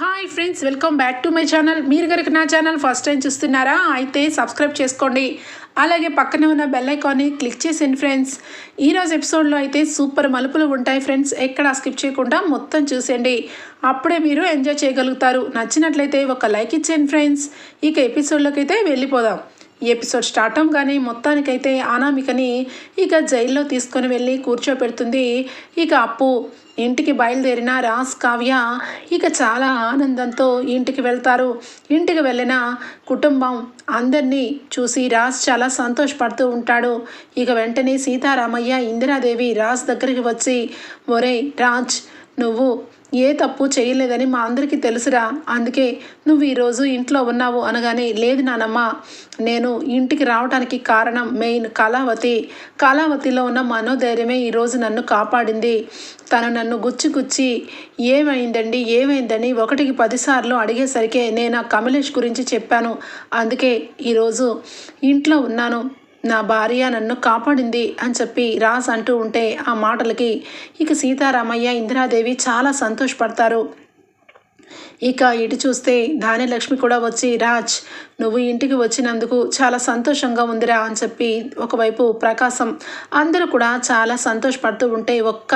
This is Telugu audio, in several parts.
Hi friends welcome back to my channel మీరు కనుక నా ఛానల్ ఫస్ట్ టైం చూస్తున్నారా అయితే సబ్స్క్రైబ్ చేసుకోండి. అలాగే పక్కనే ఉన్న బెల్ ఐకాన్ని క్లిక్ చేసేయండి ఫ్రెండ్స్ ఈరోజు ఎపిసోడ్లో అయితే సూపర్ మలుపులు ఉంటాయి ఫ్రెండ్స్ ఎక్కడ స్కిప్ చేయకుండా మొత్తం చూసేయండి. అప్పుడే మీరు ఎంజాయ్ చేయగలుగుతారు. నచ్చినట్లయితే ఒక లైక్ ఇచ్చేయండి ఫ్రెండ్స్ ఇక ఎపిసోడ్లోకి అయితే వెళ్ళిపోదాం. ఈ ఎపిసోడ్ స్టార్ట్ అవగానే మొత్తానికైతే అనామికని ఇక జైల్లో తీసుకొని వెళ్ళి కూర్చోపెడుతుంది. ఇక అప్పు ఇంటికి బయలుదేరిన రాస్ కావ్య ఇక చాలా ఆనందంతో ఇంటికి వెళ్తారు. ఇంటికి వెళ్ళిన కుటుంబం అందరినీ చూసి రాజ్ చాలా సంతోషపడుతూ ఉంటాడు. ఇక వెంటనే సీతారామయ్య ఇందిరాదేవి రాజ్ దగ్గరికి వచ్చి ఒరే రాజ్ నువ్వు ఏ తప్పు చేయలేదని మా అందరికీ తెలుసురా. అందుకే నువ్వు ఈరోజు ఇంట్లో ఉన్నావు అనగానే లేదు నానమ్మ నేను ఇంటికి రావడానికి కారణం మెయిన్ కళావతి. కళావతిలో ఉన్న మనోధైర్యమే ఈరోజు నన్ను కాపాడింది. తను నన్ను గుచ్చి గుచ్చి ఏమైందండి ఏమైందని ఒకటికి పదిసార్లు అడిగేసరికి నేను ఆ కమలేష్ గురించి చెప్పాను. అందుకే ఈరోజు ఇంట్లో ఉన్నాను. నా భార్య నన్ను కాపాడింది అని చెప్పి రాస్ అంటూ ఉంటే ఆ మాటలకి ఇక సీతారామయ్య ఇందిరాదేవి చాలా సంతోషపడతారు. ఇక ఇటు చూస్తే ధాన్యలక్ష్మి కూడా వచ్చి రాజ్ నువ్వు ఇంటికి వచ్చినందుకు చాలా సంతోషంగా ఉందిరా అని చెప్పి ఒకవైపు ప్రకాశం అందరూ కూడా చాలా సంతోషపడుతూ ఉంటే ఒక్క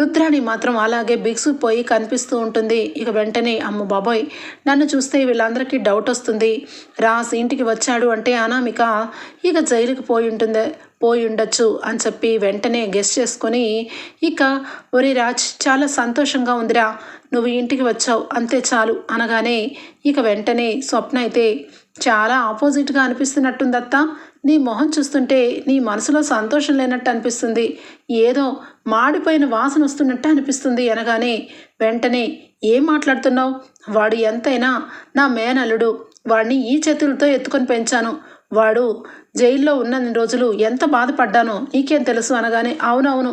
రుద్రాణి మాత్రం అలాగే బిగుసుకుపోయి కనిపిస్తూ ఉంటుంది. ఇక వెంటనే అమ్మ బాబోయ్ నన్ను చూస్తే వీళ్ళందరికీ డౌట్ వస్తుంది. రాజ్ ఇంటికి వచ్చాడు అంటే అనామిక ఇక జైలుకి పోయి ఉంటుంది. పోయి ఉండొచ్చు అని చెప్పి వెంటనే గెస్ట్ చేసుకొని ఇక ఒరే రాజ్ చాలా సంతోషంగా ఉందిరా నువ్వు ఇంటికి వచ్చావు అంతే చాలు అనగానే ఇక వెంటనే స్వప్న అయితే చాలా ఆపోజిట్గా అనిపిస్తున్నట్టుందత్త. నీ మొహం చూస్తుంటే నీ మనసులో సంతోషం లేనట్టు అనిపిస్తుంది. ఏదో మాడిపోయిన వాసన వస్తున్నట్టు అనిపిస్తుంది అనగానే వెంటనే ఏం మాట్లాడుతున్నావు? వాడు ఎంతైనా నా మేనల్లుడు. వాడిని ఈ చేతులతో ఎత్తుకొని పెంచాను. వాడు జైల్లో ఉన్నన్ని రోజులు ఎంత బాధపడ్డానో నీకేం తెలుసు అనగానే అవునవును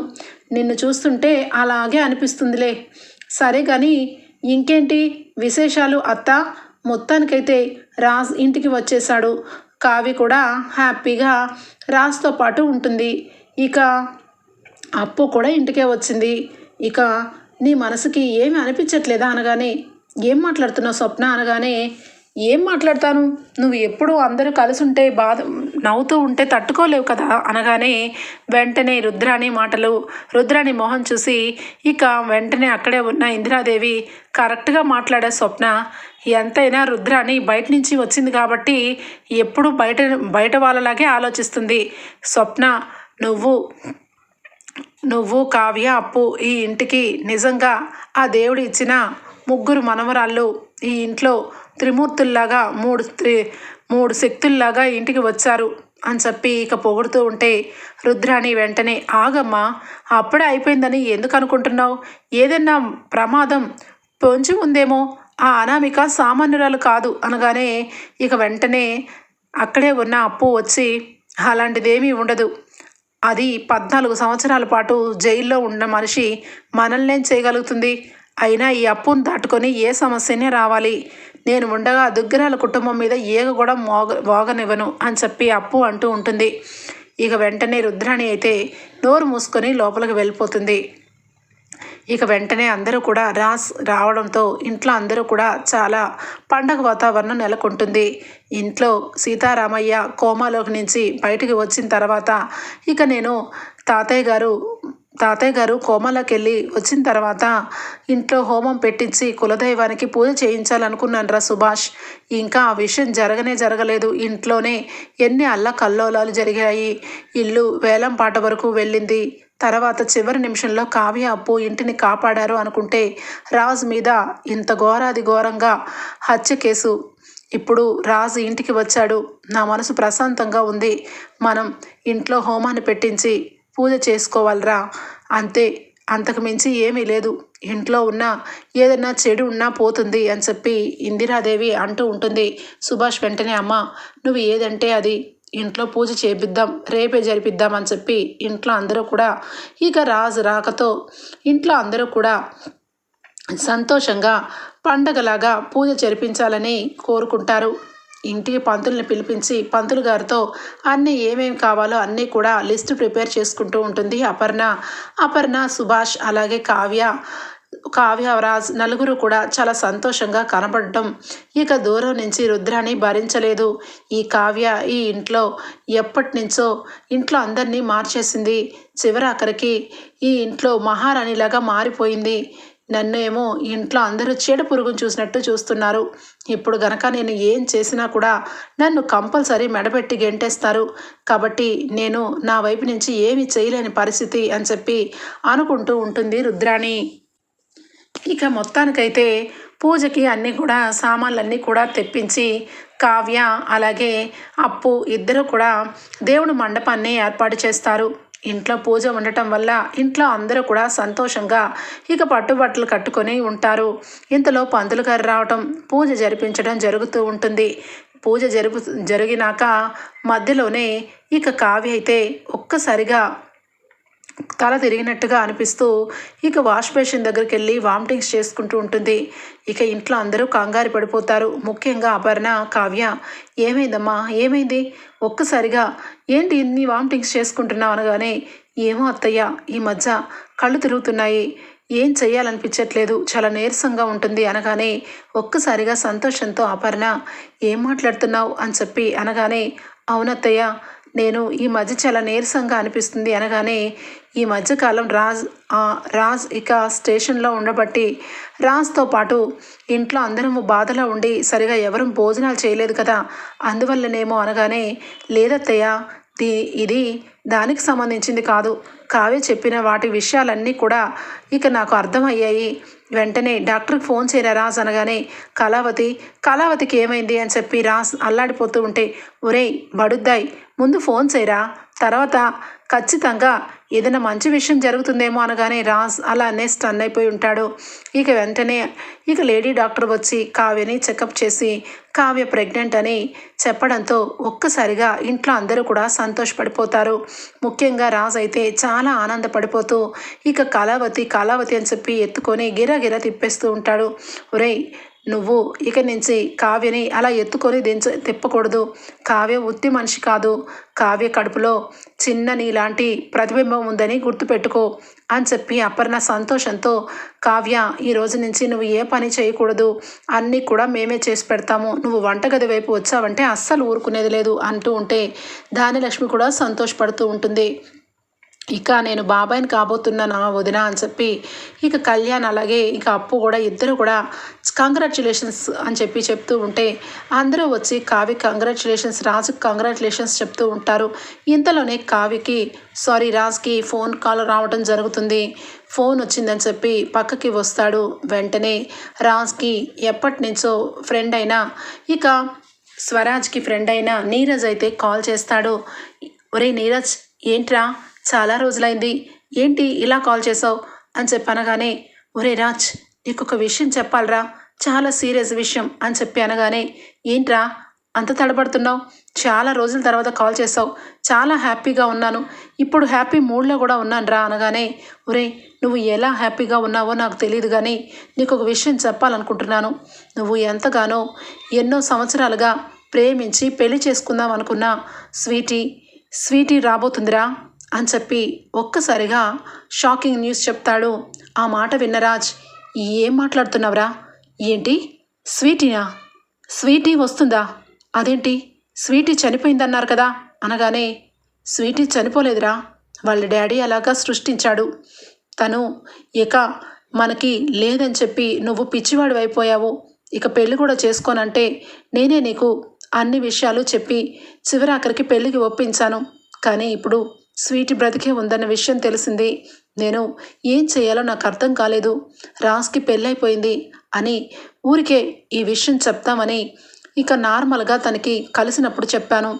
నిన్ను చూస్తుంటే అలాగే అనిపిస్తుందిలే. సరే కానీ ఇంకేంటి? విశేషాలు అత్త? మొత్తానికైతే రాజ్ ఇంటికి వచ్చేసాడు కావి కూడా హ్యాపీగా రాజ్తో పాటు ఉంటుంది. ఇక అప్పు కూడా ఇంటికే వచ్చింది. ఇక నీ మనసుకి ఏమి అనిపించట్లేదా అనగానే ఏం మాట్లాడుతున్నావు స్వప్న? అనగానే ఏం మాట్లాడతాను? నువ్వు ఎప్పుడు అందరూ కలిసి ఉంటే బాధ నవ్వుతూ ఉంటే తట్టుకోలేవు కదా? అనగానే వెంటనే రుద్రాణి మాటలు రుద్రాణి మొహం చూసి ఇక వెంటనే అక్కడే ఉన్న ఇందిరాదేవి కరెక్ట్గా మాట్లాడే స్వప్న ఎంతైనా రుద్రాణి బయట నుంచి వచ్చింది కాబట్టి ఎప్పుడు బయట బయట వాళ్ళలాగే ఆలోచిస్తుంది. స్వప్న నువ్వు నువ్వు కావ్య అప్పు ఈ ఇంటికి నిజంగా ఆ దేవుడు ఇచ్చిన ముగ్గురు మనవరాళ్ళు ఈ ఇంట్లో త్రిమూర్తుల్లాగా మూడు త్రి మూడు శక్తుల్లాగా ఇంటికి వచ్చారు అని చెప్పి ఇక పొగుడుతూ ఉంటే రుద్రాణి వెంటనే ఆగమ్మా అప్పుడే అయిపోయిందని ఎందుకు అనుకుంటున్నావు? ఏదైనా ప్రమాదం పొంచి ఉందేమో? ఆ అనామిక సామాన్యురాలు కాదు అనగానే ఇక వెంటనే అక్కడే ఉన్న అప్పు వచ్చి అలాంటిదేమీ ఉండదు. అది పద్నాలుగు సంవత్సరాల పాటు జైల్లో ఉన్న మనిషి మనల్నేం చేయగలుగుతుంది? అయినా ఈ అప్పును దాటుకొని ఏ సమస్యనే రావాలి. నేను ఉండగా దుగ్గరాల కుటుంబం మీద ఏగ కూడా మోగ మోగనివ్వను అని చెప్పి అప్పు అంటూ ఉంటుంది. ఇక వెంటనే రుద్రాణి అయితే నోరు మూసుకొని లోపలికి వెళ్ళిపోతుంది. ఇక వెంటనే అందరూ కూడా రాస్ రావడంతో ఇంట్లో అందరూ కూడా చాలా పండగ వాతావరణం నెలకొంటుంది. ఇంట్లో సీతారామయ్య కోమాలోకి నుంచి బయటికి వచ్చిన తర్వాత ఇక నేను తాతయ్య గారు తాతయ్య గారు కోమాలోకి వచ్చిన తర్వాత ఇంట్లో హోమం పెట్టించి కులదైవానికి పూజ చేయించాలనుకున్నాను రా సుభాష్. ఇంకా ఆ విషయం జరగనే జరగలేదు. ఇంట్లోనే ఎన్ని అల్ల కల్లోలాలు జరిగాయి. ఇల్లు వేలం పాట వరకు వెళ్ళింది. తర్వాత చివరి నిమిషంలో కావ్య అప్పు ఇంటిని కాపాడారు అనుకుంటే రాజ్ మీద ఇంత ఘోరాది ఘోరంగా హత్య కేసు. ఇప్పుడు రాజు ఇంటికి వచ్చాడు. నా మనసు ప్రశాంతంగా ఉంది. మనం ఇంట్లో హోమాన్ని పెట్టించి పూజ చేసుకోవాలిరా. అంతే అంతకు మించి ఏమీ లేదు. ఇంట్లో ఉన్న ఏదన్నా చెడు ఉన్నా పోతుంది అని చెప్పి ఇందిరాదేవి అంటూ ఉంటుంది. సుభాష్ వెంటనే అమ్మ నువ్వు ఏదంటే అది. ఇంట్లో పూజ చేపిద్దాం రేపే జరిపిద్దాం అని చెప్పి ఇంట్లో అందరూ కూడా ఇక రాజు రాకతో ఇంట్లో అందరూ కూడా సంతోషంగా పండగలాగా పూజ జరిపించాలని కోరుకుంటారు. ఇంటికి పంతుల్ని పిలిపించి పంతులు గారితో అన్నీ ఏమేమి కావాలో అన్నీ కూడా లిస్ట్ ప్రిపేర్ చేసుకుంటూ ఉంటుంది అపర్ణ. అపర్ణ సుభాష్ అలాగే కావ్య. కావ్యరాజ్ నలుగురు కూడా చాలా సంతోషంగా కనబడటం ఇక దూరం నుంచి రుద్రాని భరించలేదు. ఈ కావ్య ఈ ఇంట్లో ఎప్పటి నుంచో ఇంట్లో అందరినీ మార్చేసింది. చివరాఖరికి ఈ ఇంట్లో మహారాణిలాగా మారిపోయింది. నన్ను ఏమో ఇంట్లో అందరూ చీడ పురుగును చూసినట్టు చూస్తున్నారు. ఇప్పుడు గనక నేను ఏం చేసినా కూడా నన్ను కంపల్సరీ మెడపెట్టి గెంటేస్తారు. కాబట్టి నేను నా వైపు నుంచి ఏమీ చేయలేని పరిస్థితి అని చెప్పి అనుకుంటూ ఉంటుంది రుద్రాణి. ఇక మొత్తానికైతే పూజకి అన్నీ కూడా సామాన్లన్నీ కూడా తెప్పించి కావ్య అలాగే అప్పు ఇద్దరు కూడా దేవుడు మండపాన్ని ఏర్పాటు చేస్తారు. ఇంట్లో పూజ ఉండటం వల్ల ఇంట్లో అందరూ కూడా సంతోషంగా ఇక పట్టుబట్టలు కట్టుకొని ఉంటారు. ఇంతలో పంతులు గారు రావటం పూజ జరిపించడం జరుగుతూ ఉంటుంది. పూజ జరుపు జరిగినాక మధ్యలోనే ఇక కావ్య అయితే ఒక్కసారిగా తల తిరిగినట్టుగా అనిపిస్తూ ఇక వాష్ బేసిన్ దగ్గరికి వెళ్ళి వామిటింగ్స్ చేసుకుంటూ ఉంటుంది. ఇక ఇంట్లో అందరూ కంగారు పడిపోతారు. ముఖ్యంగా అపర్ణ కావ్య ఏమైందమ్మా? ఏమైంది? ఒక్కసారిగా ఏంటి ఇన్ని వామిటింగ్స్ చేసుకుంటున్నావు? అనగానే ఏమో అత్తయ్య ఈ మధ్య కళ్ళు తిరుగుతున్నాయి. ఏం చేయాలనిపించట్లేదు చాలా నీరసంగా ఉంటుంది. అనగానే ఒక్కసారిగా సంతోషంతో అపర్ణ ఏం మాట్లాడుతున్నావు? అని చెప్పి అనగానే అవునత్తయ్య నేను ఈ మధ్య చాలా నీరసంగా అనిపిస్తుంది. అనగానే ఈ మధ్యకాలం రాజ్ రాజ్ ఇక స్టేషన్లో ఉండబట్టి రాజ్తో పాటు ఇంట్లో అందరము బాధలో ఉండి సరిగా ఎవరు భోజనాలు చేయలేదు కదా. అందువల్లనేమో అనగానే లేదత్తయ్య దీ ఇది దానికి సంబంధించింది కాదు. కావే చెప్పిన వాటి విషయాలన్నీ కూడా ఇక నాకు అర్థమయ్యాయి. వెంటనే డాక్టర్కి ఫోన్ చేయరా రాజ్ అనగానే కళావతి కళావతికి ఏమైంది అని చెప్పి రాజ్ అల్లాడిపోతూ ఉంటే ఒరేయ్ బడుద్దాయి ముందు ఫోన్ చేయరా. తర్వాత ఖచ్చితంగా ఏదైనా మంచి విషయం జరుగుతుందేమో అనగానే రాజ్ అలానే స్టన్ అయిపోయి ఉంటాడు. ఇక వెంటనే ఇక లేడీ డాక్టర్ వచ్చి కావ్యని చెకప్ చేసి కావ్య ప్రెగ్నెంట్ అని చెప్పడంతో ఒక్కసారిగా ఇంట్లో అందరూ కూడా సంతోషపడిపోతారు. ముఖ్యంగా రాజ్ అయితే చాలా ఆనందపడిపోతూ ఇక కళావతి కళావతి అని చెప్పి ఎత్తుకొని గిరగిర తిప్పేస్తూ ఉంటాడు. ఒరేయ్ నువ్వు ఇక నుంచి కావ్యని అలా ఎత్తుకొని దించ తిప్పకూడదు. కావ్య ఉత్తి మనిషి కాదు. కావ్య కడుపులో చిన్న నీలాంటి ప్రతిబింబం ఉందని గుర్తుపెట్టుకో అని చెప్పి అపర్ణ సంతోషంతో కావ్య ఈ రోజు నుంచి నువ్వు ఏ పని చేయకూడదు. అన్నీ కూడా మేమే చేసి పెడతాము. నువ్వు వంటగది వైపు వచ్చావంటే అస్సలు ఊరుకునేది లేదు అంటూ ఉంటే దానిలక్ష్మి కూడా సంతోషపడుతూ ఉంటుంది. ఇక నేను బాబాయ్ని కాబోతున్నానా వదిన అని చెప్పి ఇక కళ్యాణ్ అలాగే ఇక అప్పు కూడా ఇద్దరు కూడా కంగ్రాచులేషన్స్ అని చెప్పి చెప్తూ ఉంటే అందరూ వచ్చి కావి కంగ్రాచులేషన్స్ రాజుకి కంగ్రాచులేషన్స్ చెప్తూ ఉంటారు. ఇంతలోనే కావికి సారీ రాజ్కి ఫోన్ కాల్ రావడం జరుగుతుంది. ఫోన్ వచ్చిందని చెప్పి పక్కకి వస్తాడు. వెంటనే రాజ్కి ఎప్పటి నుంచో ఫ్రెండ్ అయినా ఇక స్వరాజ్కి ఫ్రెండ్ అయిన నీరజ్ అయితే కాల్ చేస్తాడు. ఒరే నీరజ్ ఏంట్రా? చాలా రోజులైంది. ఏంటి ఇలా కాల్ చేసావు అని చెప్పనగానే ఒరే రాజ్ నీకు ఒక విషయం చెప్పాలరా. చాలా సీరియస్ విషయం అని చెప్పి అనగానే ఏంట్రా అంత తడబడుతున్నావు? చాలా రోజుల తర్వాత కాల్ చేసావు చాలా హ్యాపీగా ఉన్నాను. ఇప్పుడు హ్యాపీ మూడ్లో కూడా ఉన్నాను రా అనగానే ఒరే నువ్వు ఎలా హ్యాపీగా ఉన్నావో నాకు తెలియదు కానీ నీకు ఒక విషయం చెప్పాలనుకుంటున్నాను. నువ్వు ఎంతగానో ఎన్నో సంవత్సరాలుగా ప్రేమించి పెళ్ళి చేసుకుందాం అనుకున్న. స్వీటీ స్వీటీ రాబోతుందిరా. అని చెప్పి ఒక్కసారిగా షాకింగ్ న్యూస్ చెప్తాడు. ఆ మాట విన్నరాజ్ ఏం మాట్లాడుతున్నావురా? ఏంటి? స్వీటీనా? స్వీటీ వస్తుందా? అదేంటి? స్వీటీ చనిపోయిందన్నారు కదా? అనగానే స్వీటీ చనిపోలేదురా. వాళ్ళ డాడీ అలాగా సృష్టించాడు. తను ఇక మనకి లేదని చెప్పి నువ్వు పిచ్చివాడు అయిపోయావు. ఇక పెళ్ళి కూడా చేసుకోనంటే నేనే నీకు అన్ని విషయాలు చెప్పి చివరాఖరికి పెళ్ళికి ఒప్పించాను. కానీ ఇప్పుడు స్వీట్ బ్రతికే ఉందన్న విషయం తెలిసింది. నేను ఏం చేయాలో నాకు అర్థం కాలేదు. రాజ్కి పెళ్ళైపోయింది అని ఊరికే ఈ విషయం చెప్తామని ఇక నార్మల్గా తనకి కలిసినప్పుడు చెప్పాను.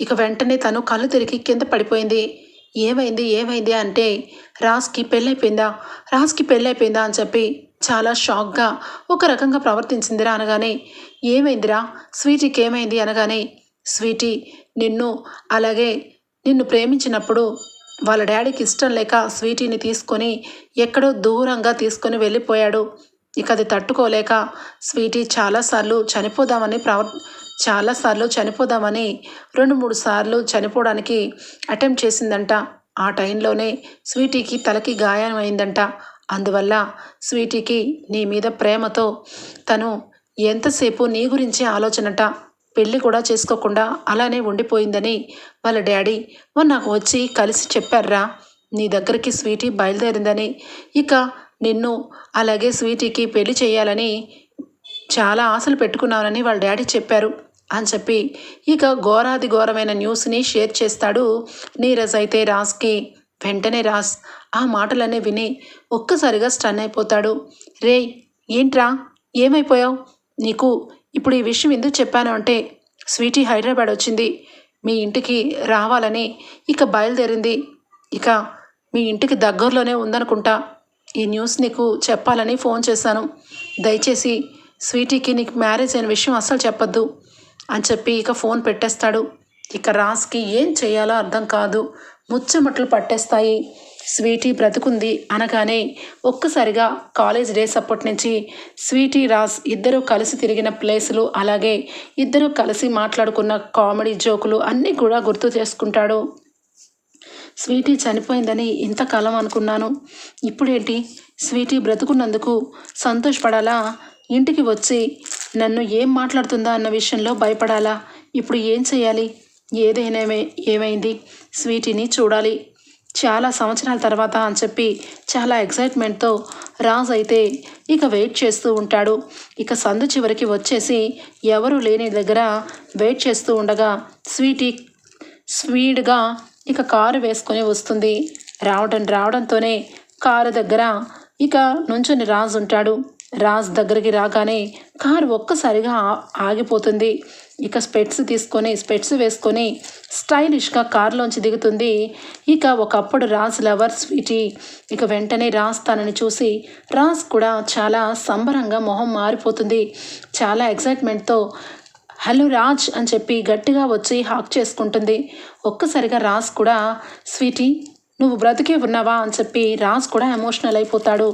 ఇక వెంటనే తను కళ్ళు తిరిగి కింద పడిపోయింది. ఏమైంది? ఏమైంది? అంటే రాజ్కి పెళ్ళైపోయిందా? రాజ్కి పెళ్ళైపోయిందా అని చెప్పి చాలా షాక్గా ఒక రకంగా ప్రవర్తించిందిరా అనగానే ఏమైందిరా? స్వీటీకి ఏమైంది అనగానే స్వీటీ నిన్ను అలాగే నిన్ను ప్రేమించినప్పుడు వాళ్ళ డాడీకి ఇష్టం లేక స్వీటీని తీసుకొని ఎక్కడో దూరంగా తీసుకొని వెళ్ళిపోయాడు. ఇక అది తట్టుకోలేక స్వీటీ చాలాసార్లు చనిపోదామని ప్రవర్ చాలాసార్లు చనిపోదామని రెండు మూడు సార్లు చనిపోవడానికి అటెంప్ట్ చేసిందంట. ఆ టైంలోనే స్వీటీకి తలకి గాయం అయిందంట. అందువల్ల స్వీటీకి నీ మీద ప్రేమతో తను ఎంతసేపు నీ గురించి ఆలోచనట. పెళ్ళి కూడా చేసుకోకుండా అలానే ఉండిపోయిందని వాళ్ళ డాడీ నాకు వచ్చి కలిసి చెప్పారా నీ దగ్గరికి స్వీటీ బయలుదేరిందని. ఇక నిన్ను అలాగే స్వీటీకి పెళ్ళి చేయాలని చాలా ఆశలు పెట్టుకున్నానని వాళ్ళ డాడీ చెప్పారు అని చెప్పి ఇక ఘోరాది ఘోరమైన న్యూస్ని షేర్ చేస్తాడు నీరజ్ అయితే రాజ్కి వెంటనే రాజ్ ఆ మాటలనే విని ఒక్కసారిగా స్టన్ అయిపోతాడు. రే ఏంట్రా? ఏమైపోయావు? నీకు ఇప్పుడు ఈ విషయం ఎందుకు చెప్పాను అంటే స్వీటీ హైదరాబాద్ వచ్చింది. మీ ఇంటికి రావాలని ఇక బయలుదేరింది. ఇక మీ ఇంటికి దగ్గరలోనే ఉందనుకుంటా. ఈ న్యూస్ నీకు చెప్పాలని ఫోన్ చేశాను. దయచేసి స్వీటీకి నీకు మ్యారేజ్ అయిన విషయం అస్సలు చెప్పొద్దు అని చెప్పి ఇక ఫోన్ పెట్టేస్తాడు. ఇక రాస్కి ఏం చేయాలో అర్థం కాదు. ముచ్చమట్లు పట్టేస్తాయి. స్వీటీ బ్రతుకుంది అనగానే ఒక్కసారిగా కాలేజ్ డేస్ అప్పటి నుంచి స్వీటీ రాజ్ ఇద్దరూ కలిసి తిరిగిన ప్లేసులు అలాగే ఇద్దరూ కలిసి మాట్లాడుకున్న కామెడీ జోకులు అన్నీ కూడా గుర్తు చేసుకుంటాడు. స్వీటీ చనిపోయిందని ఇంతకాలం అనుకున్నాను. ఇప్పుడేంటి? స్వీటీ బ్రతుకున్నందుకు సంతోషపడాలా? ఇంటికి వచ్చి నన్ను ఏం మాట్లాడుతుందా అన్న విషయంలో భయపడాలా? ఇప్పుడు ఏం చేయాలి? ఏదైనా ఏమైంది? స్వీటీని చూడాలి. చాలా సంవత్సరాల తర్వాత అని చెప్పి చాలా ఎక్సైట్మెంట్తో రాజ్ అయితే ఇక వెయిట్ చేస్తూ ఉంటాడు. ఇక సందు చివరికి వచ్చేసి ఎవరు లేని దగ్గర వెయిట్ చేస్తూ ఉండగా స్వీటీ స్వీడ్గా ఇక కారు వేసుకొని వస్తుంది. రావడం రావడంతోనే కారు దగ్గర ఇక నుంచొని రాజు ఉంటాడు. రాజ్ దగ్గరికి రాగానే కారు ఒక్కసారిగా ఆగిపోతుంది. ఇక స్పెట్స్ తీసుకొని స్పెట్స్ వేసుకొని స్టైలిష్గా కారులోంచి దిగుతుంది. ఇక ఒకప్పుడు రాజ్ లవర్ స్వీటీ. ఇక వెంటనే రాజ్ తనని చూసి రాజ్ కూడా చాలా సంబరంగా మొహం మారిపోతుంది. చాలా ఎక్సైట్మెంట్తో హలో రాజ్ అని చెప్పి గట్టిగా వచ్చి హాక్ చేసుకుంటుంది. ఒక్కసారిగా రాజ్ కూడా స్వీటీ నువ్వు బ్రతికే ఉన్నావా? అని చెప్పి రాజ్ కూడా ఎమోషనల్ అయిపోతాడు.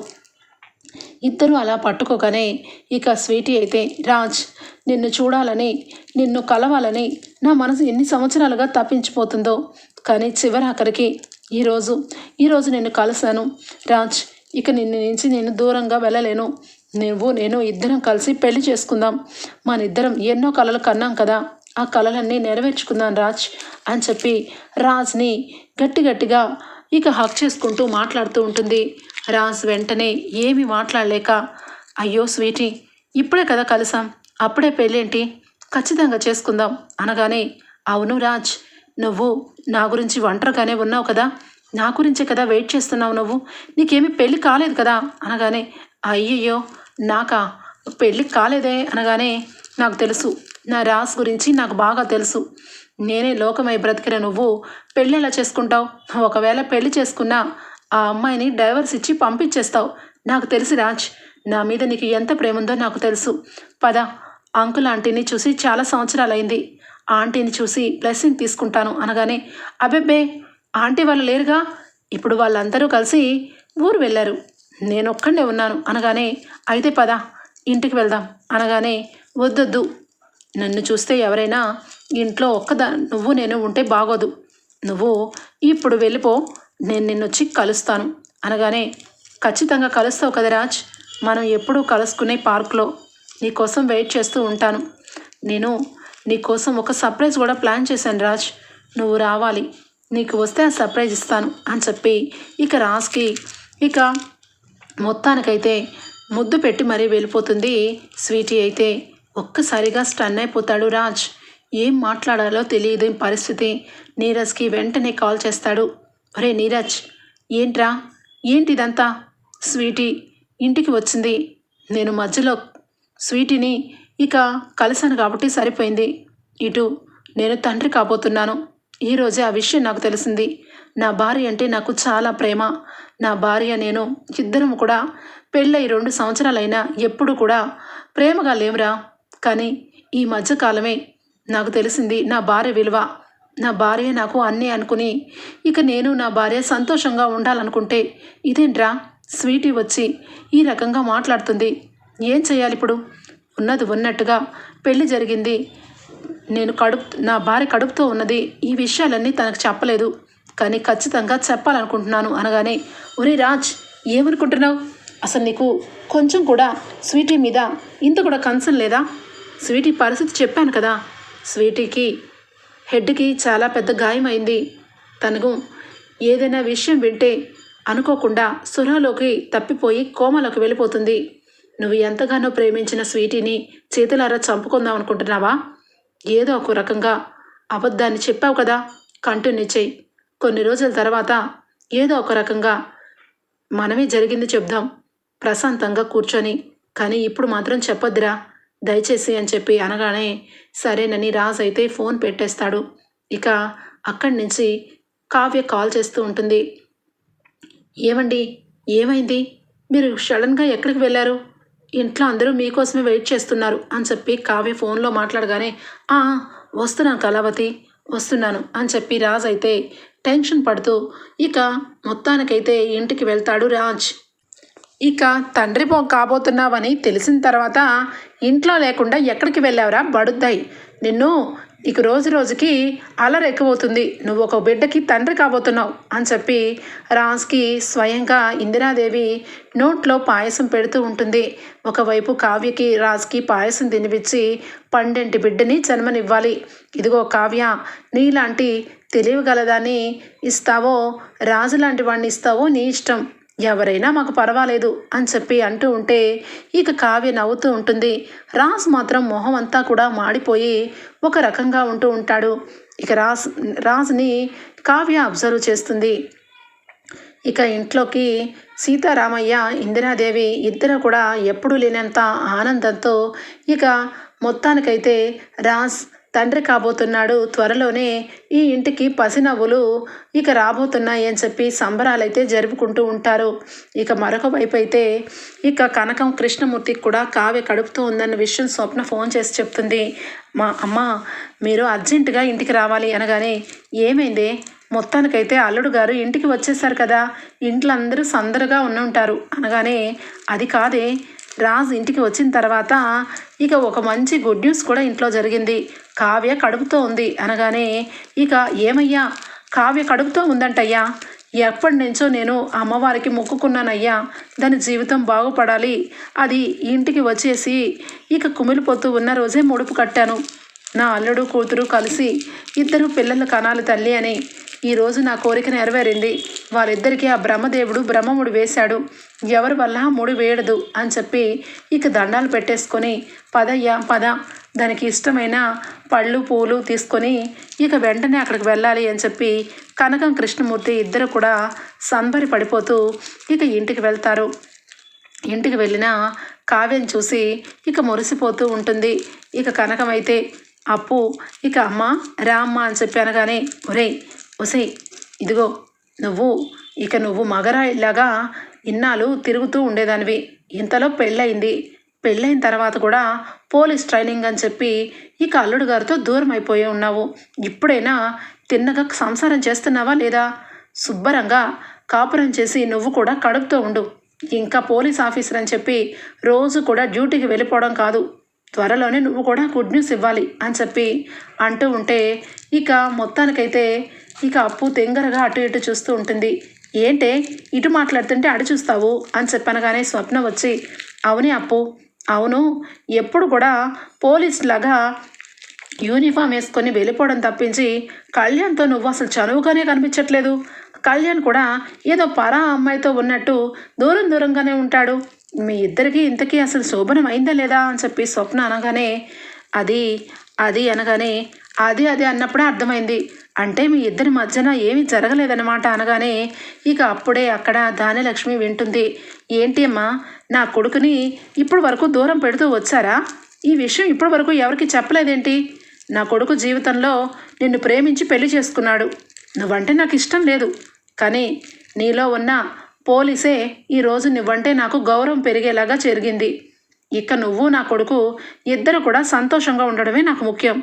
ఇద్దరు అలా పట్టుకోగానే ఇక స్వీటీ అయితే రాజ్ నిన్ను చూడాలని నిన్ను కలవాలని నా మనసు ఎన్ని సంవత్సరాలుగా తప్పించిపోతుందో. కానీ చివరాఖరికి ఈరోజు ఈరోజు నిన్ను కలిశాను. రాజ్ ఇక నిన్ను నుంచి నేను దూరంగా వెళ్ళలేను. నువ్వు నేను ఇద్దరం కలిసి పెళ్ళి చేసుకుందాం. మన ఇద్దరం ఎన్నో కలలు కన్నాం కదా. ఆ కలలన్నీ నెరవేర్చుకుందాం రాజ్ అని చెప్పి రాజ్ని గట్టి గట్టిగా ఇక హక్ చేసుకుంటూ మాట్లాడుతూ ఉంటుంది. రాజ్ వెంటనే ఏమి మాట్లాడలేక అయ్యో స్వీటీ ఇప్పుడే కదా కలిసాం అప్పుడే పెళ్ళేంటి? ఖచ్చితంగా చేసుకుందాం అనగానే అవును రాజ్ నువ్వు నా గురించి ఒంటరిగానే ఉన్నావు కదా నా గురించే కదా వెయిట్ చేస్తున్నావు నువ్వు నీకేమీ పెళ్ళి కాలేదు కదా అనగానే అయ్యయ్యో నాకా? పెళ్ళి కాలేదే అనగానే నాకు తెలుసు నా రాస్ గురించి నాకు బాగా తెలుసు నేనే లోకమై బ్రతికిన నువ్వు పెళ్ళి ఎలా చేసుకుంటావు? ఒకవేళ పెళ్ళి చేసుకున్నా ఆ అమ్మాయిని డైవర్స్ ఇచ్చి పంపించేస్తావు. నాకు తెలిసి రాజ్ నా మీద నీకు ఎంత ప్రేమ ఉందో నాకు తెలుసు. పద అంకుల్ ఆంటీని చూసి చాలా సంవత్సరాలైంది. ఆంటీని చూసి బ్లెస్సింగ్ తీసుకుంటాను అనగానే అబెబ్బే ఆంటీ వాళ్ళు లేరుగా? ఇప్పుడు వాళ్ళందరూ కలిసి ఊరు వెళ్ళారు. నేను ఒక్కడే ఉన్నాను అనగానే అయితే పద ఇంటికి వెళ్దాం అనగానే వద్దొద్దు. నన్ను చూస్తే ఎవరైనా ఇంట్లో ఒక్కదా నువ్వు నేను ఉంటే బాగోదు. నువ్వు ఇప్పుడు వెళ్ళిపో నేను నిన్నొచ్చి కలుస్తాను. అనగానే ఖచ్చితంగా కలుస్తావు కదా రాజ్? మనం ఎప్పుడూ కలుసుకునే పార్క్లో నీకోసం వెయిట్ చేస్తూ ఉంటాను. నేను నీకోసం ఒక సర్ప్రైజ్ కూడా ప్లాన్ చేశాను రాజ్. నువ్వు రావాలి. నీకు వస్తే ఆ సర్ప్రైజ్ ఇస్తాను అని చెప్పి ఇక రాజ్కి ఇక మొత్తానికైతే ముద్దు పెట్టి మరీ వెళ్ళిపోతుంది స్వీటీ అయితే. ఒక్కసారిగా స్టన్ అయిపోతాడు రాజ్. ఏం మాట్లాడాలో తెలియదు పరిస్థితి. నీరజ్కి వెంటనే కాల్ చేస్తాడు. ఒరే నీరజ్ ఏంట్రా? ఏంటిదంతా? స్వీటీ ఇంటికి వచ్చింది. నేను మధ్యలో స్వీటీని ఇక కలిశాను కాబట్టి సరిపోయింది. ఇటు నేను తండ్రి కాబోతున్నాను. ఈరోజే ఆ విషయం నాకు తెలిసింది. నా భార్య అంటే నాకు చాలా ప్రేమ. నా భార్య నేను ఇద్దరం కూడా పెళ్ళై రెండు సంవత్సరాలైనా ఎప్పుడు కూడా ప్రేమగా లేవురా కానీ ఈ మధ్యకాలమే నాకు తెలిసింది నా భార్య విలువ. నా భార్య నాకు అన్నీ అనుకుని ఇక నేను నా భార్య సంతోషంగా ఉండాలనుకుంటే ఇదేంట్రా? స్వీటీ వచ్చి ఈ రకంగా మాట్లాడుతుంది. ఏం చేయాలి ఇప్పుడు ఉన్నది ఉన్నట్టుగా పెళ్ళి జరిగింది. నేను కడుపు నా భార్య కడుపుతో ఉన్నది. ఈ విషయాలన్నీ తనకు చెప్పలేదు. కానీ ఖచ్చితంగా చెప్పాలనుకుంటున్నాను అనగానే ఒరే రాజ్ ఏమనుకుంటున్నావు? అసలు నీకు కొంచెం కూడా స్వీటీ మీద ఇంత కూడా కన్సర్న్ లేదా? స్వీటీ పరిస్థితి చెప్పాను కదా. స్వీటీకి హెడ్కి చాలా పెద్ద గాయమైంది. తనకు ఏదైనా విషయం వింటే అనుకోకుండా సురాలోకి తప్పిపోయి కోమలోకి వెళ్ళిపోతుంది. నువ్వు ఎంతగానో ప్రేమించిన స్వీటీని చేతులారా చంపుకుందాం అనుకుంటున్నావా? ఏదో ఒక రకంగా అబద్ధాన్ని చెప్పావు కదా కంటిన్యూ చేయి కొన్ని రోజుల తర్వాత ఏదో ఒక రకంగా మనమే జరిగింది చెప్దాం. ప్రశాంతంగా కూర్చొని కానీ ఇప్పుడు మాత్రం చెప్పొద్దురా. దయచేసి అని చెప్పి అనగానే సరేనని రాజ్ అయితే ఫోన్ పెట్టేస్తాడు. ఇక అక్కడి నుంచి కావ్య కాల్ చేస్తూ ఉంటుంది. ఏమండి ఏమైంది? మీరు సడన్గా ఎక్కడికి వెళ్ళారు? ఇంట్లో అందరూ మీకోసమే వెయిట్ చేస్తున్నారు అని చెప్పి కావ్య ఫోన్లో మాట్లాడగానే "ఆ, వస్తున్నాను కళావతి వస్తున్నాను అని చెప్పి రాజ్ అయితే టెన్షన్ పడుతూ ఇక మొత్తానికైతే ఇంటికి వెళ్తాడు రాజ్. ఇక తండ్రి పో కాబోతున్నావని తెలిసిన తర్వాత ఇంట్లో లేకుండా ఎక్కడికి వెళ్ళావురా బడుద్దాయి? నిన్ను ఇక రోజు రోజుకి అలర్ ఎక్కువవుతుంది. నువ్వు ఒక బిడ్డకి తండ్రి కాబోతున్నావు అని చెప్పి రాజ్కి స్వయంగా ఇందిరాదేవి నోట్లో పాయసం పెడుతూ ఉంటుంది. ఒకవైపు కావ్యకి రాజ్కి పాయసం తినిపించి పండెంటి బిడ్డని జన్మనివ్వాలి. ఇదిగో కావ్య నీలాంటి తెలియగలదాన్ని ఇస్తావో రాజు లాంటి వాడిని ఇస్తావో నీ ఇష్టం. ఎవరైనా మాకు పర్వాలేదు అని చెప్పి అంటూ ఉంటే ఇక కావ్య నవ్వుతూ ఉంటుంది. రాజ్ మాత్రం మొహం అంతా కూడా మాడిపోయి ఒక రకంగా ఉంటూ ఉంటాడు. ఇక రాజ్ రాజ్ని కావ్య అబ్జర్వ్ చేస్తుంది. ఇక ఇంట్లోకి సీతారామయ్య ఇందిరాదేవి ఇద్దరు కూడా ఎప్పుడూ లేనంత ఆనందంతో ఇక మొత్తానికైతే రాజ్ తండ్రి కాబోతున్నాడు. త్వరలోనే ఈ ఇంటికి పసినవ్వులు ఇక రాబోతున్నాయి అని చెప్పి సంబరాలైతే జరుపుకుంటూ ఉంటారు. ఇక మరొక వైపు అయితే ఇక కనకం కృష్ణమూర్తికి కూడా కావ్య కడుపుతూ ఉందన్న విషయం స్వప్న ఫోన్ చేసి చెప్తుంది. మా అమ్మ మీరు అర్జెంటుగా ఇంటికి రావాలి అనగానే ఏమైంది? మొత్తానికైతే అల్లుడు గారు ఇంటికి వచ్చేసారు కదా ఇంట్లో అందరూ సందడిగా ఉండుంటారు అనగానే అది కాదే రాజు ఇంటికి వచ్చిన తర్వాత ఇక ఒక మంచి గుడ్ న్యూస్ కూడా ఇంట్లో జరిగింది. కావ్య కడుపుతో ఉంది అనగానే ఇక ఏమయ్యా? కావ్య కడుపుతో ఉందంటయ్యా. ఎప్పటి నుంచో నేను అమ్మవారికి మొక్కుకున్నానయ్యా. దాని జీవితం బాగుపడాలి. అది ఇంటికి వచ్చేసి ఇక కుమిలిపోతూ ఉన్న రోజే ముడుపు కట్టాను. నా అల్లుడు కూతురు కలిసి ఇద్దరు పిల్లలు కనాలి తల్లి అని. ఈరోజు నా కోరిక నెరవేరింది. వారిద్దరికీ ఆ బ్రహ్మదేవుడు బ్రహ్మముడు వేశాడు. ఎవరి వల్ల ముడి వేయడదు అని చెప్పి ఇక దండాలు పెట్టేసుకొని పదయ్యా పద. దానికి ఇష్టమైన పళ్ళు పూలు తీసుకొని ఇక వెంటనే అక్కడికి వెళ్ళాలి అని చెప్పి కనకం కృష్ణమూర్తి ఇద్దరు కూడా సంబరి పడిపోతూ ఇక ఇంటికి వెళ్తారు. ఇంటికి వెళ్ళిన కావ్యం చూసి ఇక మురిసిపోతూ ఉంటుంది. ఇక కనకమైతే అప్పు ఇక అమ్మ రా అమ్మ అని చెప్పి అనగానే ఒరే ఒసేయ్ ఇదిగో నువ్వు ఇక నువ్వు మగరాయిలాగా ఇన్నాళ్ళు తిరుగుతూ ఉండేదానివి. ఇంతలో పెళ్ళయింది. పెళ్ళైన తర్వాత కూడా పోలీస్ ట్రైనింగ్ అని చెప్పి ఇక అల్లుడు గారితో దూరం అయిపోయి ఉన్నావు. ఇప్పుడైనా తిన్నగా సంసారం చేస్తున్నావా లేదా? శుభ్రంగా కాపురం చేసి నువ్వు కూడా కడుపుతో ఉండు. ఇంకా పోలీస్ ఆఫీసర్ అని చెప్పి రోజు కూడా డ్యూటీకి వెళ్ళిపోవడం కాదు. త్వరలోనే నువ్వు కూడా గుడ్ న్యూస్ ఇవ్వాలి అని చెప్పి అంటూ ఉంటే ఇక మొత్తానికైతే ఇక అప్పు తెంగరగా అటు ఇటు చూస్తూ ఉంటుంది. ఏంటే? ఇటు మాట్లాడుతుంటే అడి చూస్తావు అని చెప్పనగానే స్వప్న వచ్చి అవునే అప్పు అవును ఎప్పుడు కూడా పోలీస్ లాగా యూనిఫామ్ వేసుకొని వెళ్ళిపోవడం తప్పించి కళ్యాణ్తో నువ్వు అసలు చనువుగానే కనిపించట్లేదు. కళ్యాణ్ కూడా ఏదో పరా అమ్మాయితో ఉన్నట్టు దూరం దూరంగానే ఉంటాడు. మీ ఇద్దరికి ఇంతకీ అసలు శోభనం అయిందా లేదా అని చెప్పి స్వప్న అనగానే అది అది అనగానే అది అది అన్నప్పుడే అర్థమైంది. అంటే మీ ఇద్దరి మధ్యన ఏమీ జరగలేదన్నమాట అనగానే ఇక అప్పుడే అక్కడ దానిలక్ష్మి వింటుంది. ఏంటి అమ్మా నా కొడుకుని ఇప్పటి వరకు దూరం పెడుతూ వచ్చారా? ఈ విషయం ఇప్పటి వరకు ఎవరికి చెప్పలేదేంటి? నా కొడుకు జీవితంలో నిన్ను ప్రేమించి పెళ్ళి చేసుకున్నాడు. నువ్వంటే నాకు ఇష్టం లేదు. కానీ నీలో ఉన్న పోలీసే ఈరోజు నువ్వంటే నాకు గౌరవం పెరిగేలాగా జరిగింది. ఇక నువ్వు నా కొడుకు ఇద్దరు కూడా సంతోషంగా ఉండడమే నాకు ముఖ్యం.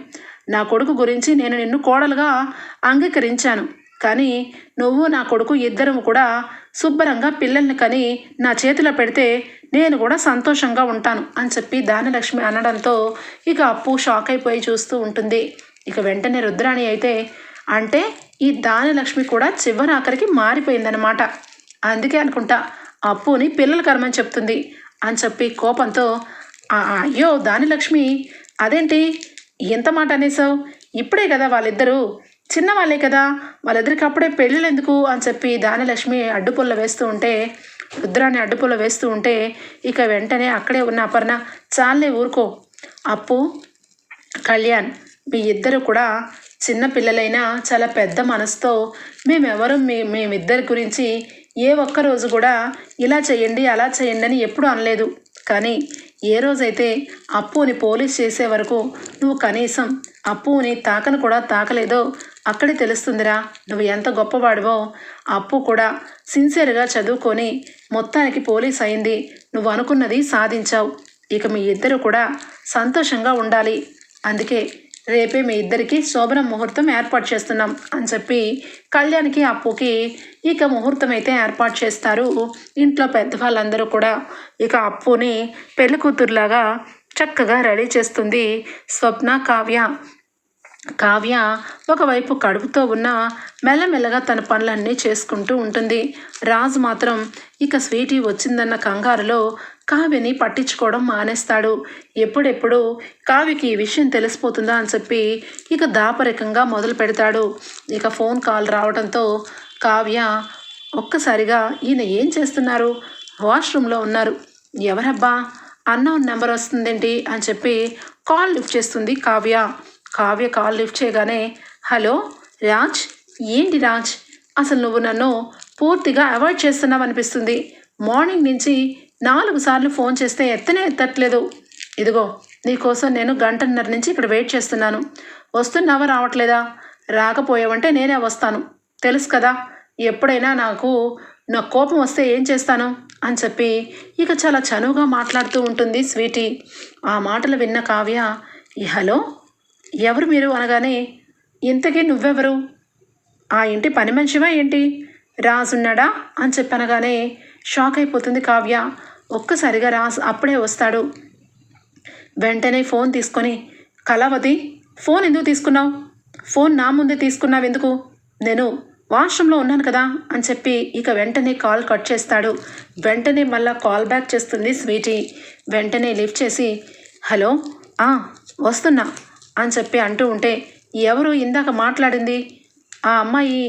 నా కొడుకు గురించి నేను నిన్ను కోడలుగా అంగీకరించాను. కానీ నువ్వు నా కొడుకు ఇద్దరం కూడా శుభ్రంగా పిల్లల్ని కని నా చేతిలో పెడితే నేను కూడా సంతోషంగా ఉంటాను అని చెప్పి దానలక్ష్మి అనడంతో ఇక అప్పు షాక్ అయిపోయి చూస్తూ ఉంటుంది. ఇక వెంటనే రుద్రాణి అయితే అంటే ఈ దానలక్ష్మి కూడా చివరి ఆఖరికి మారిపోయిందనమాట అందుకే అనుకుంటా అప్పుని పిల్లల కర్మని చెప్తుంది అని చెప్పి కోపంతో అయ్యో దానిలక్ష్మి అదేంటి? ఎంత మాట అనేసావు ఇప్పుడే కదా వాళ్ళిద్దరూ చిన్నవాళ్ళే కదా వాళ్ళిద్దరికి అప్పుడే పెళ్ళిళ్ళు ఎందుకు అని చెప్పి దానిలక్ష్మి అడ్డుపుల్ల వేస్తూ ఉంటే రుద్రాన్ని అడ్డుపుల్ల వేస్తూ ఉంటే ఇక వెంటనే అక్కడే ఉన్న అపర్ణ చాలే ఊరుకో. అప్పు కళ్యాణ్ మీ ఇద్దరు కూడా చిన్న పిల్లలైనా చాలా పెద్ద మనసుతో మేమెవరు మీ మేమిద్దరి గురించి ఏ ఒక్క రోజు కూడా ఇలా చేయండి అలా చేయండి అని ఎప్పుడూ అనలేదు. కానీ ఏ రోజైతే అప్పుని పోలీస్ చేసే వరకు నువ్వు కనీసం అప్పుని తాకను కూడా తాకలేదో అక్కడే తెలుస్తుందిరా నువ్వు ఎంత గొప్పవాడివో. అప్పు కూడా సిన్సియర్గా చదువుకొని మొత్తానికి పోలీస్ అయింది. నువ్వు అనుకున్నది సాధించావు. ఇక మీ ఇద్దరు కూడా సంతోషంగా ఉండాలి. అందుకే రేపే మీ ఇద్దరికి శోభన ముహూర్తం ఏర్పాటు చేస్తున్నాం అని చెప్పి కళ్యాణ్కి అప్పుకి ఇక ముహూర్తం అయితే ఏర్పాటు చేస్తారు. ఇంట్లో పెద్దవాళ్ళందరూ కూడా ఇక అప్పుని పెళ్ళి కూతురులాగా చక్కగా రెడీ చేస్తుంది స్వప్న కావ్య. కావ్య ఒకవైపు కడుపుతో ఉన్న మెల్లమెల్లగా తన పనులన్నీ చేసుకుంటూ ఉంటుంది. రాజు మాత్రం ఇక స్వీటీ వచ్చిందన్న కంగారులో కావ్యని పట్టించుకోవడం మానేస్తాడు. ఎప్పుడెప్పుడు కావ్యకి ఈ విషయం తెలిసిపోతుందా అని చెప్పి ఇక దాపరికంగా మొదలు పెడతాడు. ఇక ఫోన్ కాల్ రావడంతో కావ్య ఒక్కసారిగా ఈయన ఏం చేస్తున్నారు? వాష్రూమ్లో ఉన్నారు. ఎవరబ్బా? అన్నోన్ నెంబర్ వస్తుందేంటి? అని చెప్పి కాల్ లిఫ్ట్ చేస్తుంది కావ్య. కావ్య కాల్ లిఫ్ట్ చేయగానే హలో రాజ్? ఏంటి రాజ్? అసలు నువ్వు నన్ను పూర్తిగా అవాయిడ్ చేస్తున్నావు అనిపిస్తుంది. మార్నింగ్ నుంచి నాలుగు సార్లు ఫోన్ చేస్తే ఎత్తనే ఎత్తట్లేదు. ఇదిగో నీకోసం నేను గంటన్నర నుంచి ఇక్కడ వెయిట్ చేస్తున్నాను. వస్తున్నావా రావట్లేదా? రాకపోయావంటే నేనే వస్తాను. తెలుసు కదా ఎప్పుడైనా నాకు నా కోపం వస్తే ఏం చేస్తాను? అని చెప్పి ఇక చాలా చనువుగా మాట్లాడుతూ ఉంటుంది స్వీటీ. ఆ మాటలు విన్న కావ్య "ఈ హలో ఎవరు మీరు అనగానే ఇంతకీ నువ్వెవరు? ఆ ఇంటి పని మనిషివా ఏంటి? రాజున్నాడా అని చెప్పనగానే షాక్ అయిపోతుంది కావ్య. ఒక్కసారిగా రాజు అప్పుడే వస్తాడు. వెంటనే ఫోన్ తీసుకొని కళావతి ఫోన్ ఎందుకు తీసుకున్నావు? ఫోన్ నా ముందే తీసుకున్నావు ఎందుకు నేను వాష్రూమ్లో ఉన్నాను కదా? అని చెప్పి ఇక వెంటనే కాల్ కట్ చేస్తాడు. వెంటనే మళ్ళా కాల్ బ్యాక్ చేస్తుంది స్వీటీ. వెంటనే లిఫ్ట్ చేసి హలో వస్తున్నా. అని చెప్పి అంటూ ఉంటే ఎవరు ఇందాక మాట్లాడింది? ఆ అమ్మాయి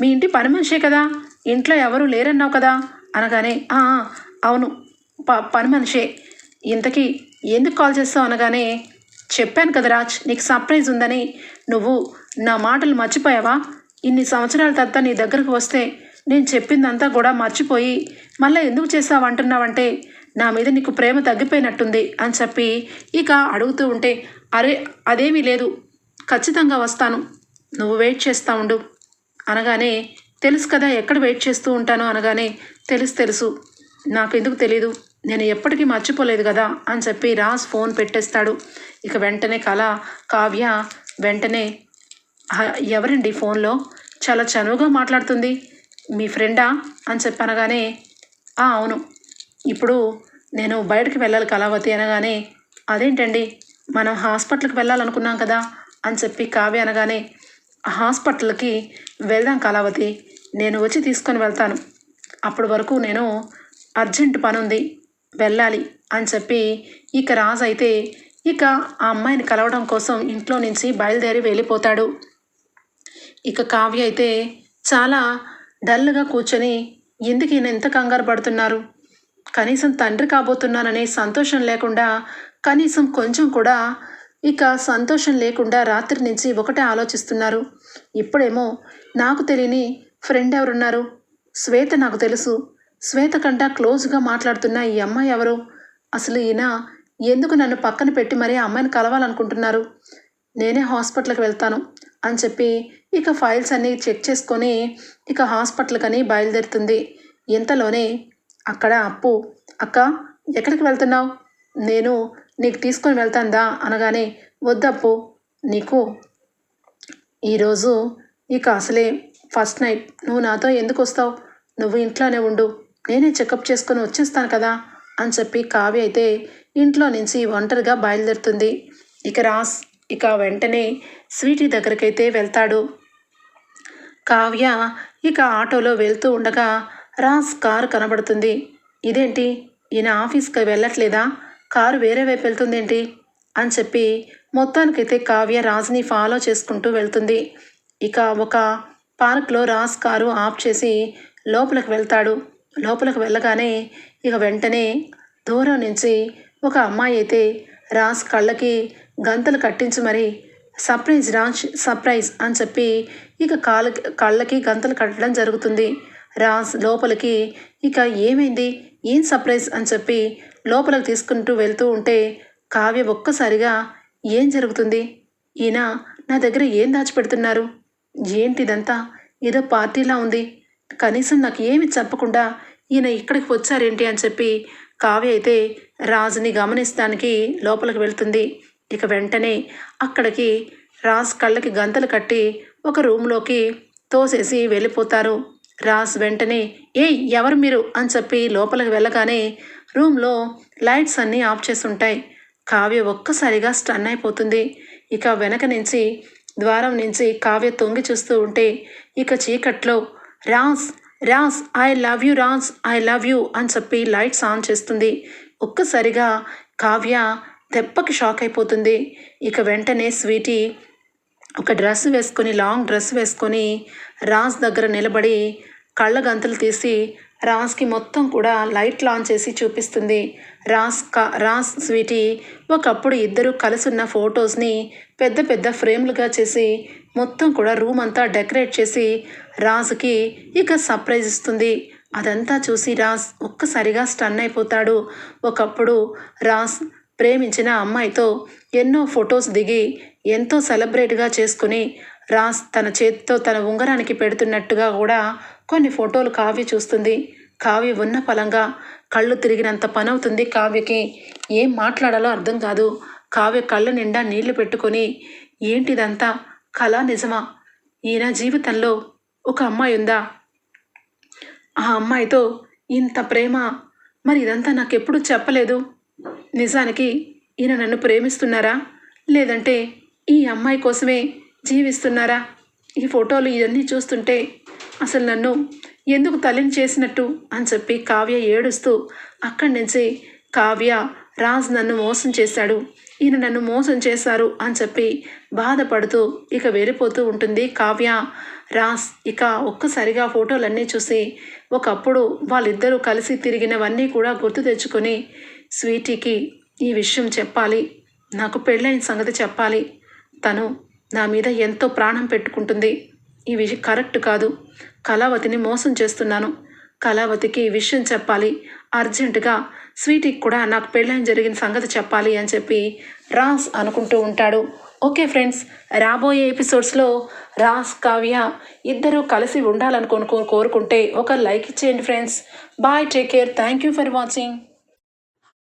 మీ ఇంటి పని మనిషే కదా? ఇంట్లో ఎవరు లేరన్నావు కదా? అనగానే "ఆ, అవును ప పని మనిషే. ఇంతకీ ఎందుకు కాల్ చేస్తావు అనగానే చెప్పాను కదా రాజ్ నీకు సర్ప్రైజ్ ఉందని. నువ్వు నా మాటలు మర్చిపోయావా? ఇన్ని సంవత్సరాల తర్వాత నీ దగ్గరకు వస్తే నేను చెప్పిందంతా కూడా మర్చిపోయి మళ్ళీ ఎందుకు చేసావు అంటున్నావంటే నా మీద నీకు ప్రేమ తగ్గిపోయినట్టుంది అని చెప్పి ఇక అడుగుతూ ఉంటే అరే అదేమీ లేదు. ఖచ్చితంగా వస్తాను. నువ్వు వెయిట్ చేస్తా ఉండు. అనగానే తెలుసు కదా ఎక్కడ వెయిట్ చేస్తూ ఉంటానో అనగానే తెలుసు తెలుసు. నాకు ఎందుకు తెలీదు. నేను ఎప్పటికీ మర్చిపోలేదు కదా అని చెప్పి రాజ్ ఫోన్ పెట్టేస్తాడు. ఇక వెంటనే కళ కావ్య వెంటనే ఎవరండి ఫోన్లో? చాలా చనువుగా మాట్లాడుతుంది. మీ ఫ్రెండా అని చెప్పనగానే అవును. ఇప్పుడు నేను బయటకు వెళ్ళాలి కళావతి అనగానే అదేంటండి? మనం హాస్పిటల్కి వెళ్ళాలనుకున్నాం కదా? అని చెప్పి కావ్య అనగానే హాస్పిటల్కి వెళ్దాం కళావతి నేను వచ్చి తీసుకొని వెళ్తాను. అప్పటి వరకు నేను అర్జెంట్ పని ఉంది వెళ్ళాలి అని చెప్పి ఇక రాజు అయితే ఇక ఆ అమ్మాయిని కలవడం కోసం ఇంట్లో నుంచి బయలుదేరి వెళ్ళిపోతాడు. ఇక కావ్య అయితే చాలా డల్గా కూర్చొని ఎందుకు ఈయన ఎంత కంగారు పడుతున్నారు? కనీసం తండ్రి కాబోతున్నాననే సంతోషం లేకుండా కనీసం కొంచెం కూడా ఇక సంతోషం లేకుండా రాత్రి నుంచి ఒకటే ఆలోచిస్తున్నారు. ఇప్పుడేమో నాకు తెలియని ఫ్రెండ్ ఎవరున్నారు? శ్వేత నాకు తెలుసు. శ్వేత కంటా క్లోజ్గా మాట్లాడుతున్న ఈ అమ్మాయి ఎవరు? అసలు ఈయన ఎందుకు నన్ను పక్కన పెట్టి మరీ ఆ అమ్మాయిని కలవాలనుకుంటున్నారు? నేనే హాస్పిటల్కి వెళ్తాను అని చెప్పి ఇక ఫైల్స్ అన్నీ చెక్ చేసుకొని ఇక హాస్పిటల్కని బయలుదేరుతుంది. ఇంతలోనే అక్కడ అప్పు. అక్క ఎక్కడికి వెళ్తున్నావు? నేను నీకు తీసుకొని వెళ్తాందా? అనగానే వద్దప్పు నీకు. ఈరోజు ఇక అసలే ఫస్ట్ నైట్. నువ్వు నాతో ఎందుకు వస్తావు? నువ్వు ఇంట్లోనే ఉండు. నేనే చెకప్ చేసుకొని వచ్చేస్తాను కదా అని చెప్పి కావ్య అయితే ఇంట్లో నుంచి ఒంటరిగా బయలుదేరుతుంది. ఇక రాస్ ఇక వెంటనే స్వీటీ దగ్గరకైతే వెళ్తాడు. కావ్య ఇక ఆటోలో వెళ్తూ ఉండగా రాస్ కారు కనబడుతుంది. ఇదేంటి? ఈయన ఆఫీస్కి వెళ్ళట్లేదా? కారు వేరే వైపు వెళ్తుందేంటి? అని చెప్పి మొత్తానికైతే కావ్య రాజ్ని ఫాలో చేసుకుంటూ వెళ్తుంది. ఇక ఒక పార్క్లో రాజ్ కారు ఆఫ్ చేసి లోపలికి వెళ్తాడు. లోపలికి వెళ్ళగానే ఇక వెంటనే దూరం నుంచి ఒక అమ్మాయి అయితే రాజ్ కళ్ళకి గంతలు కట్టించి మరి సర్ప్రైజ్ రాజ్ సర్ప్రైజ్ అని చెప్పి ఇక కాళ్ళకి కళ్ళకి గంతలు కట్టడం జరుగుతుంది. రాజ్ లోపలికి ఇక ఏమైంది? ఏం సర్ప్రైజ్? అని చెప్పి లోపలికి తీసుకుంటూ వెళ్తూ ఉంటే కావ్య ఒక్కసారిగా ఏం జరుగుతుంది? ఈయన నా దగ్గర ఏం దాచిపెడుతున్నారు? ఏంటిదంతా? ఏదో పార్టీలా ఉంది. కనీసం నాకు ఏమి చెప్పకుండా ఈయన ఇక్కడికి వచ్చారేంటి? అని చెప్పి కావ్య అయితే రాజుని గమనిస్తానికి లోపలికి వెళ్తుంది. ఇక వెంటనే అక్కడికి రాజ్ కళ్ళకి గంతలు కట్టి ఒక రూమ్లోకి తోసేసి వెళ్ళిపోతారు. రాజ్ వెంటనే ఏయ్ ఎవరు మీరు? అని చెప్పి లోపలికి వెళ్ళగానే రూమ్లో లైట్స్ అన్నీ ఆఫ్ చేసి ఉంటాయి కావ్య ఒక్కసారిగా స్టన్ అయిపోతుంది. ఇక వెనక నుంచి ద్వారం నుంచి కావ్య తొంగి చూస్తూ ఉంటే ఇక చీకట్లో Raj Raj I love you Raj I love you అని చెప్పి లైట్స్ ఆన్ చేస్తుంది. ఒక్కసారిగా కావ్య దెబ్బకి షాక్ అయిపోతుంది. ఇక వెంటనే స్వీటీ ఒక డ్రెస్ వేసుకొని లాంగ్ డ్రెస్ వేసుకొని రాజ్ దగ్గర నిలబడి కళ్ళ గంతులు తీసి రాజ్కి మొత్తం కూడా లైట్ లాంచ్ చేసి చూపిస్తుంది. రాజ్ కా రాజ్ స్వీటీ ఒకప్పుడు ఇద్దరు కలిసి ఫొటోస్ని పెద్ద పెద్ద ఫ్రేమ్లుగా చేసి మొత్తం కూడా రూమ్ అంతా డెకరేట్ చేసి రాజుకి ఇక సర్ప్రైజ్ ఇస్తుంది. అదంతా చూసి రాజ్ ఒక్కసారిగా స్టన్ అయిపోతాడు. ఒకప్పుడు రాజ్ ప్రేమించిన అమ్మాయితో ఎన్నో ఫొటోస్ దిగి ఎంతో సెలబ్రేట్గా చేసుకుని రాస్ తన చేతితో తన ఉంగరానికి పెడుతున్నట్టుగా కూడా కొన్ని ఫోటోలు కావ్య చూస్తుంది. కావ్య ఉన్న ఫలంగా కళ్ళు తిరిగినంత పనవుతుంది కావ్యకి. ఏం మాట్లాడాలో అర్థం కాదు. కావ్య కళ్ళ నిండా నీళ్ళు పెట్టుకొని ఏంటిదంతా? కళ నిజమా? ఈయన జీవితంలో ఒక అమ్మాయి ఉందా? ఆ అమ్మాయితో ఇంత ప్రేమ? మరి ఇదంతా నాకెప్పుడు చెప్పలేదు? నిజానికి ఈయన నన్ను ప్రేమిస్తున్నారా? లేదంటే ఈ అమ్మాయి కోసమే జీవిస్తున్నారా? ఈ ఫోటోలు ఇవన్నీ చూస్తుంటే అసలు నన్ను ఎందుకు తల్లిని చేసినట్టు అని చెప్పి కావ్య ఏడుస్తూ అక్కడి నుంచి కావ్య రాజ్ నన్ను మోసం చేశాడు ఈయన నన్ను మోసం చేశారు అని చెప్పి బాధపడుతూ ఇక వెళ్ళిపోతూ ఉంటుంది కావ్య రాస్ ఇక ఒక్కసారిగా ఫోటోలన్నీ చూసి ఒకప్పుడు వాళ్ళిద్దరూ కలిసి తిరిగినవన్నీ కూడా గుర్తు తెచ్చుకొని స్వీటీకి ఈ విషయం చెప్పాలి నాకు పెళ్ళైన సంగతి చెప్పాలి తను నా మీద ఎంతో ప్రాణం పెట్టుకుంటుంది. ఈ విషయం కరెక్ట్ కాదు. కళావతిని మోసం చేస్తున్నాను. కళావతికి ఈ విషయం చెప్పాలి. అర్జెంటుగా స్వీటీకి కూడా నాకు పెళ్ళైన జరిగిన సంగతి చెప్పాలి అని చెప్పి రాస్ అనుకుంటూ ఉంటాడు. ఓకే ఫ్రెండ్స్ రాబోయే ఎపిసోడ్స్లో రాస్ కావ్య ఇద్దరూ కలిసి ఉండాలనుకొని కోరుకుంటే ఒక లైక్ ఇచ్చేయండి friends. Bye take care. Thank you for watching.